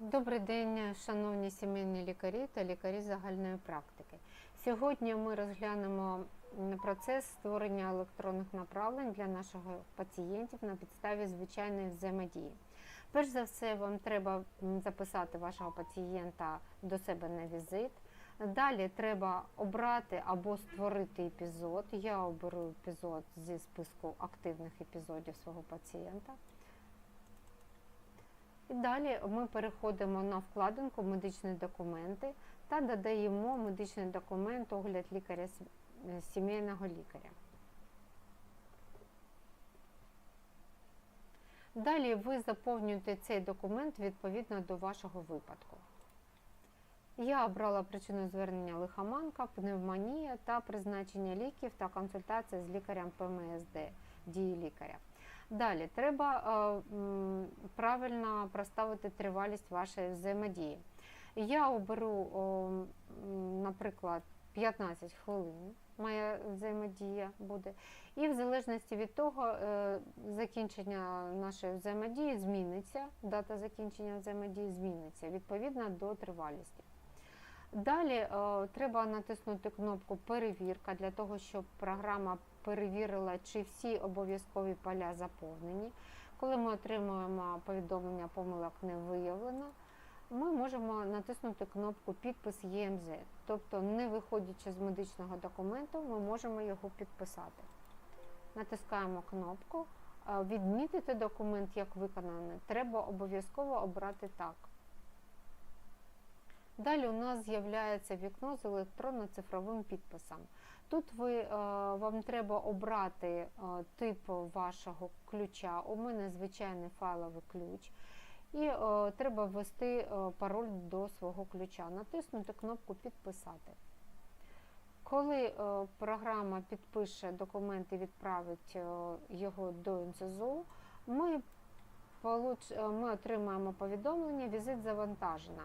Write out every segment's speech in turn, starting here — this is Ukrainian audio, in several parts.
Добрий день, шановні сімейні лікарі та лікарі загальної практики. Сьогодні ми розглянемо процес створення електронних направлень для наших пацієнтів на підставі звичайної взаємодії. Перш за все, вам треба записати вашого пацієнта до себе на візит. Далі треба обрати або створити епізод. Я оберу епізод зі списку активних епізодів свого пацієнта. І далі ми переходимо на вкладинку медичні документи та додаємо медичний документ огляд лікаря е, сімейного лікаря. Далі ви заповнюєте цей документ відповідно до вашого випадку. Я обрала причину звернення лихоманка, пневмонія та призначення ліків та консультація з лікарем ПМСД дії лікаря. Далі треба е, правильно проставити тривалість вашої взаємодії. Я оберу, наприклад, 15 хвилин. Моя взаємодія буде. І в залежності від того, е, закінчення нашої взаємодії зміниться, дата закінчення взаємодії зміниться відповідно до тривалісті. Далі е, треба натиснути кнопку Перевірка для того, щоб програма перевірила, чи всі обов'язкові поля заповнені. Коли ми отримуємо повідомлення помилок не виявлено, ми можемо натиснути кнопку Підпис ЄМЗ. Тобто, не виходячи з медичного документу, ми можемо його підписати. Натискаємо кнопку. Е, Відмітити документ як виконаний. Треба обов'язково обрати так. Далі у нас з'являється вікно з електронно-цифровим підписом. Тут ви, е, вам треба обрати е, тип вашого ключа. У мене звичайний файловий ключ. І е, треба ввести пароль до свого ключа. Натиснути кнопку Підписати. Коли програма підпише документ і відправить його до НСЗУ, ми отримаємо повідомлення Візит завантажена.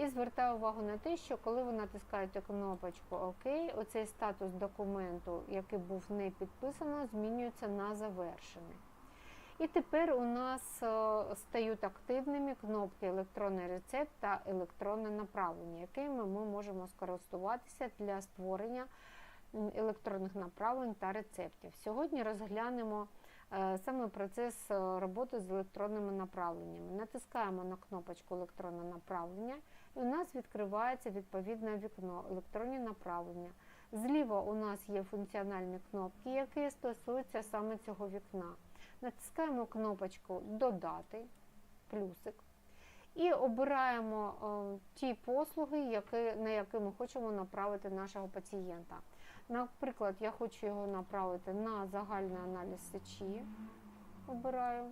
І звертаю увагу на те, що коли ви натискаєте кнопочку ОК, оцей статус документу, який був не підписано, змінюється на завершений. І тепер у нас е, стають активними кнопки електронний рецепт та електронне направлення, якими ми можемо скористуватися для створення електронних направлень та рецептів. Сьогодні розглянемо е, саме процес е, роботи з електронними направленнями. Натискаємо на кнопочку електронне направлення, у нас відкривається відповідне вікно електронні направлення. Зліва у нас є функціональні кнопки, які стосуються саме цього вікна. Натискаємо кнопочку Додати, плюсик, і обираємо е, ті послуги, які, на які ми хочемо направити нашого пацієнта. Наприклад, я хочу його направити на загальний аналіз сечі. Обираю.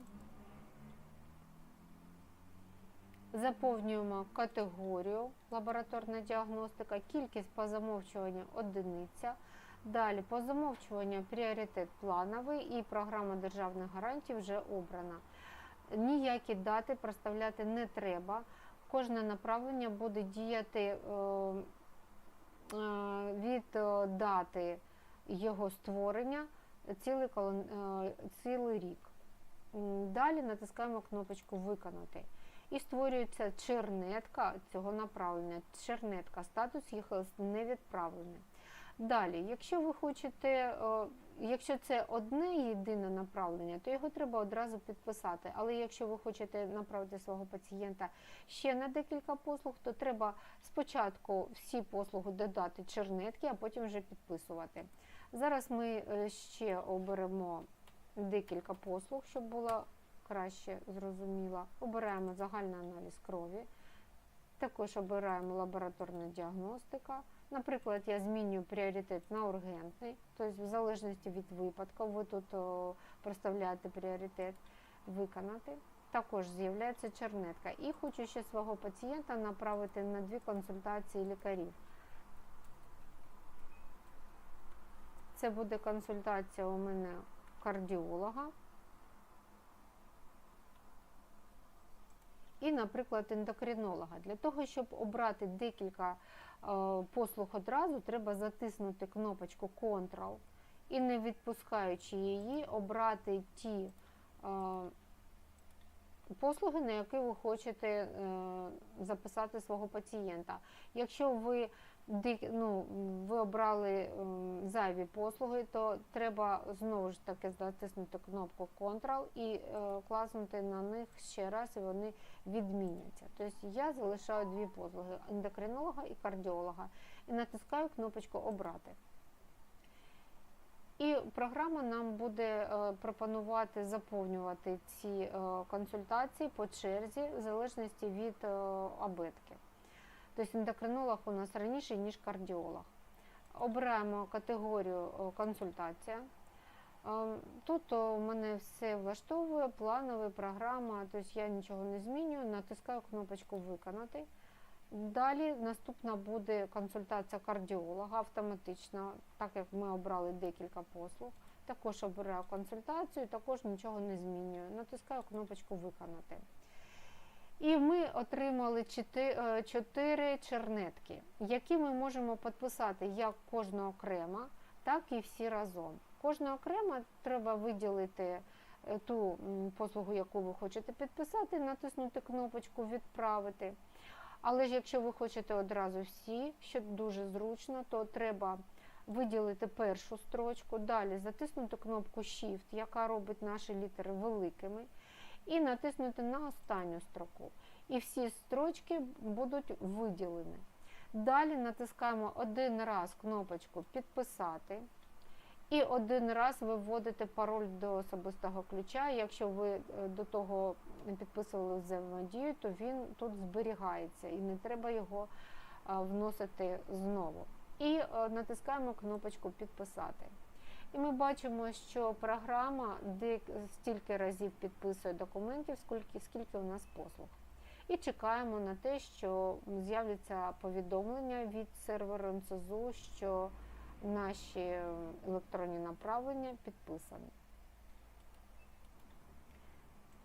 Заповнюємо категорію лабораторна діагностика, кількість по замовчуванню одиниця. Далі по замовчуванню пріоритет плановий і програма державних гарантій вже обрана. Ніякі дати проставляти не треба. Кожне направлення буде діяти е, е, від е, дати його створення цілий рік. Далі натискаємо кнопочку Виконати. І створюється чернетка цього направлення. Чернетка, статус їх не відправлений. Далі, якщо ви хочете, е, якщо це одне єдине направлення, то його треба одразу підписати. Але якщо ви хочете направити свого пацієнта ще на декілька послуг, то треба спочатку всі послуги додати чернетки, а потім вже підписувати. Зараз ми е, ще оберемо декілька послуг, щоб було краще зрозуміло. Обираємо загальний аналіз крові. Також обираємо лабораторна діагностика. Наприклад, я змінюю пріоритет на ургентний, тобто в залежності від випадку, ви тут проставляєте пріоритет виконати. Також з'являється чернетка. І хочу ще свого пацієнта направити на дві консультації лікарів. Це буде консультація у мене кардіолога. І, наприклад, ендокринолога. Для того, щоб обрати декілька е, послуг одразу, треба затиснути кнопочку Ctrl і, не відпускаючи її, обрати ті е, послуги, на які ви хочете е, записати свого пацієнта. Якщо ви ну, ви обрали зайві послуги, то треба знову ж таки затиснути кнопку Ctrl і е, класнути на них ще раз, і вони відміняться. Тобто я залишаю дві послуги ендокринолога і кардіолога і натискаю кнопочку Обрати. І програма нам буде е, пропонувати заповнювати ці е, консультації по черзі, в залежності від абетки. Тобто ендокринолог у нас раніше, ніж кардіолог. Обираємо категорію е, консультація. Е, Тут у мене все влаштовує, плановий, програма, тобто я нічого не змінюю, натискаю кнопочку Виконати. Далі наступна буде консультація кардіолога автоматично, так як ми обрали декілька послуг. Також обираю консультацію, також нічого не змінюю. Натискаю кнопочку Виконати. І ми отримали 4 чернетки, які ми можемо підписати як кожну окремо, так і всі разом. Кожна окремо треба виділити е, ту послугу, яку ви хочете підписати, натиснути кнопочку Відправити. Але ж якщо ви хочете одразу всі, що дуже зручно, то треба виділити першу строчку, далі затиснути кнопку Shift, яка робить наші літери великими, і натиснути на останню строку. І всі строчки будуть виділені. Далі натискаємо один раз кнопочку Підписати. І один раз ви вводите пароль до особистого ключа. Якщо ви е, до того підписували взаємодію, то він тут зберігається і не треба його е, вносити знову. І е, натискаємо кнопочку Підписати. І ми бачимо, що програма стільки разів підписує документів, скільки, скільки у нас послуг. І чекаємо на те, що з'являться повідомлення від серверу МСЗУ, що наші електронні направлення підписані.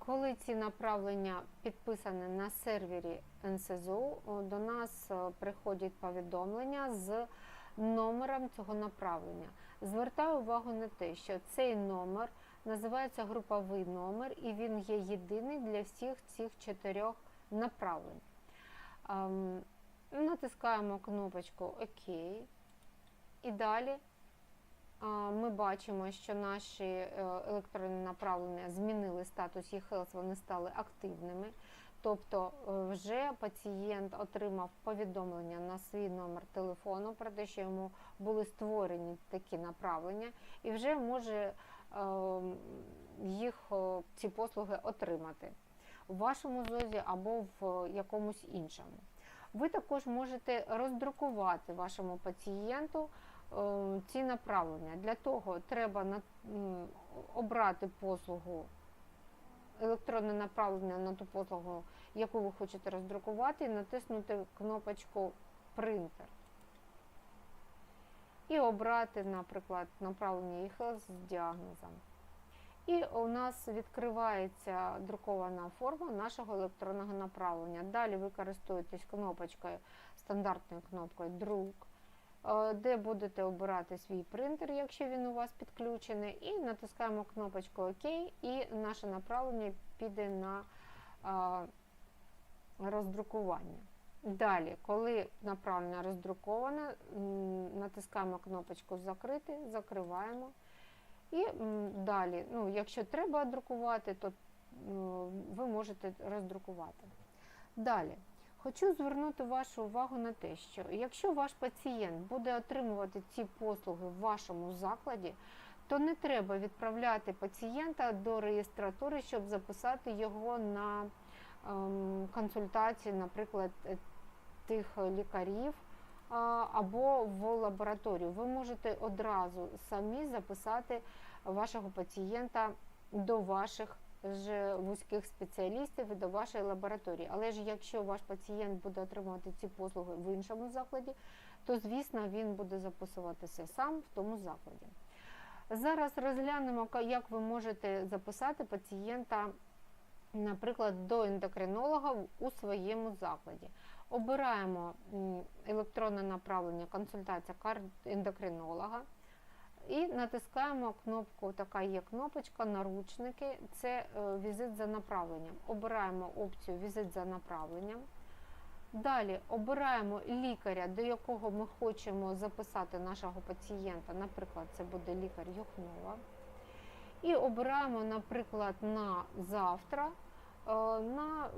Коли ці направлення підписані на сервері НСЗУ, до нас е, приходять повідомлення з номером цього направлення. Звертаю увагу на те, що цей номер називається груповий номер, і він є єдиний для всіх цих чотирьох направлень. Ем, Натискаємо кнопочку ОК. І далі а, ми бачимо, що наші е, електронні направлення змінили статус e-health, вони стали активними. Тобто е, вже пацієнт отримав повідомлення на свій номер телефону про те, що йому були створені такі направлення, і вже може е, їх е, ці послуги отримати в вашому ЗОЗі або в якомусь іншому. Ви також можете роздрукувати вашому пацієнту е, ці направлення. Для того треба обрати послугу, електронне направлення на ту послугу, яку ви хочете роздрукувати, і натиснути кнопочку Принтер. І обрати, наприклад, направлення e з діагнозом. І у нас відкривається друкована форма нашого електронного направлення. Далі ви користуєтесь кнопочкою, стандартною кнопкою Друк, де будете обирати свій принтер, якщо він у вас підключений, і натискаємо кнопочку ОК, і наше направлення піде на е, роздрукування. Далі, коли направлення роздруковане, натискаємо кнопочку Закрити, закриваємо. І далі, ну, якщо треба друкувати, то ви можете роздрукувати. Далі, хочу звернути вашу увагу на те, що якщо ваш пацієнт буде отримувати ці послуги в вашому закладі, то не треба відправляти пацієнта до реєстратури, щоб записати його на ем, консультації, наприклад, е, тих лікарів або в лабораторію. Ви можете одразу самі записати вашого пацієнта до ваших ж вузьких спеціалістів до вашої лабораторії. Але ж якщо ваш пацієнт буде отримувати ці послуги в іншому закладі, то звісно він буде записуватися сам в тому закладі. Зараз розглянемо, як ви можете записати пацієнта, наприклад, до ендокринолога у своєму закладі. Обираємо електронне направлення консультація ендокринолога. І натискаємо кнопку, така є кнопочка, наручники. Це е, візит за направленням. Обираємо опцію Візит за направленням. Далі обираємо лікаря, до якого ми хочемо записати нашого пацієнта. Наприклад, це буде лікар Юхнова. І обираємо, наприклад, на завтра е, на,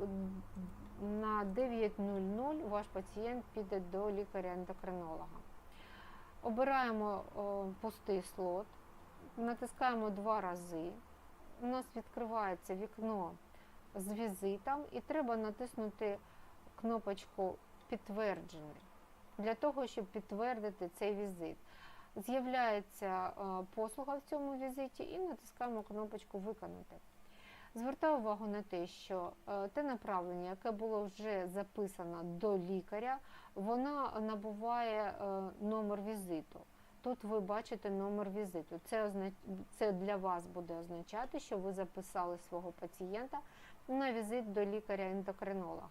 на 9.00 ваш пацієнт піде до лікаря-ендокринолога. Обираємо е, пустий слот, натискаємо два рази. У нас відкривається вікно з візитом, і треба натиснути кнопочку Підтверджений для того, щоб підтвердити цей візит. З'являється е, послуга в цьому візиті і натискаємо кнопочку Виконати. Звертаю увагу на те, що е, те направлення, яке було вже записано до лікаря, воно набуває е, номер візиту. Тут ви бачите номер візиту. Це. Це для вас буде означати, що ви записали свого пацієнта на візит до лікаря-ендокринолога.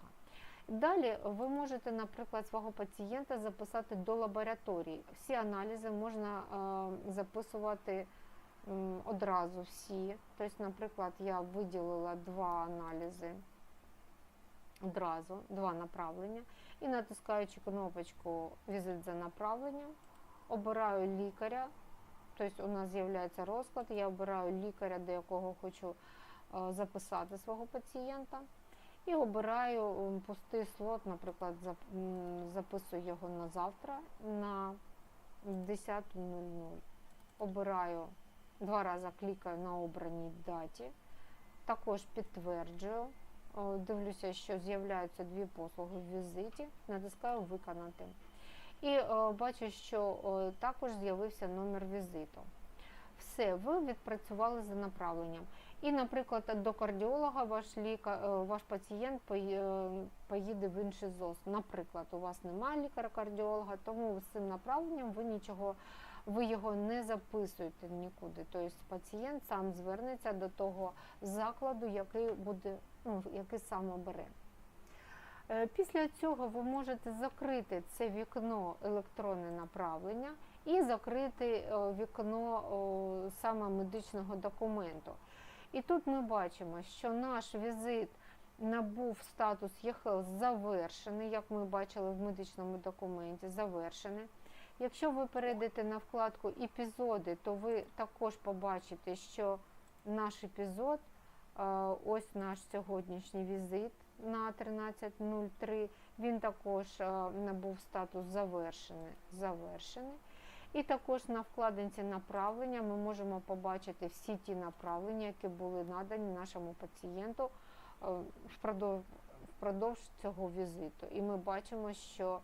Далі ви можете, наприклад, свого пацієнта записати до лабораторії. Всі аналізи можна е, записувати одразу всі. Тобто, наприклад, я виділила два аналізи одразу, два направлення, і натискаючи кнопочку Візит за направленням, обираю лікаря. Тобто у нас з'являється розклад, я обираю лікаря, до якого хочу е, записати свого пацієнта. І обираю пустий слот, наприклад, записую його на завтра на 10.00. Обираю два рази клікаю на обраній даті, також підтверджую. Дивлюся, що з'являються дві послуги в візиті, натискаю Виконати. І е, бачу, що е, також з'явився номер візиту. Все, ви відпрацювали за направленням. І, наприклад, до кардіолога ваш лікар, ваш пацієнт е, поїде в інший ЗОЗ. Наприклад, у вас немає лікаря-кардіолога, тому з цим направленням ви нічого, ви його не записуєте нікуди. Тобто пацієнт сам звернеться до того закладу, який буде, ну, який сам обере. Е, Після цього ви можете закрити це вікно електронне направлення і закрити е, вікно саме медичного документу. І тут ми бачимо, що наш візит набув статус ЄХЛ завершений, як ми бачили в медичному документі, завершений. Якщо ви перейдете на вкладку епізоди, то ви також побачите, що наш епізод, е, ось наш сьогоднішній візит на 13.03, він також е, набув статус завершений. завершений. І також на вкладинці направлення ми можемо побачити всі ті направлення, які були надані нашому пацієнту е, впродовж, цього візиту. І ми бачимо, що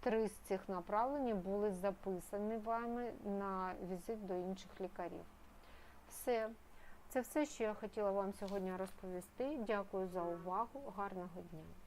три з цих направлень були записані вами на візит до інших лікарів. Все. Це все, що я хотіла вам сьогодні розповісти. Дякую за увагу. Гарного дня!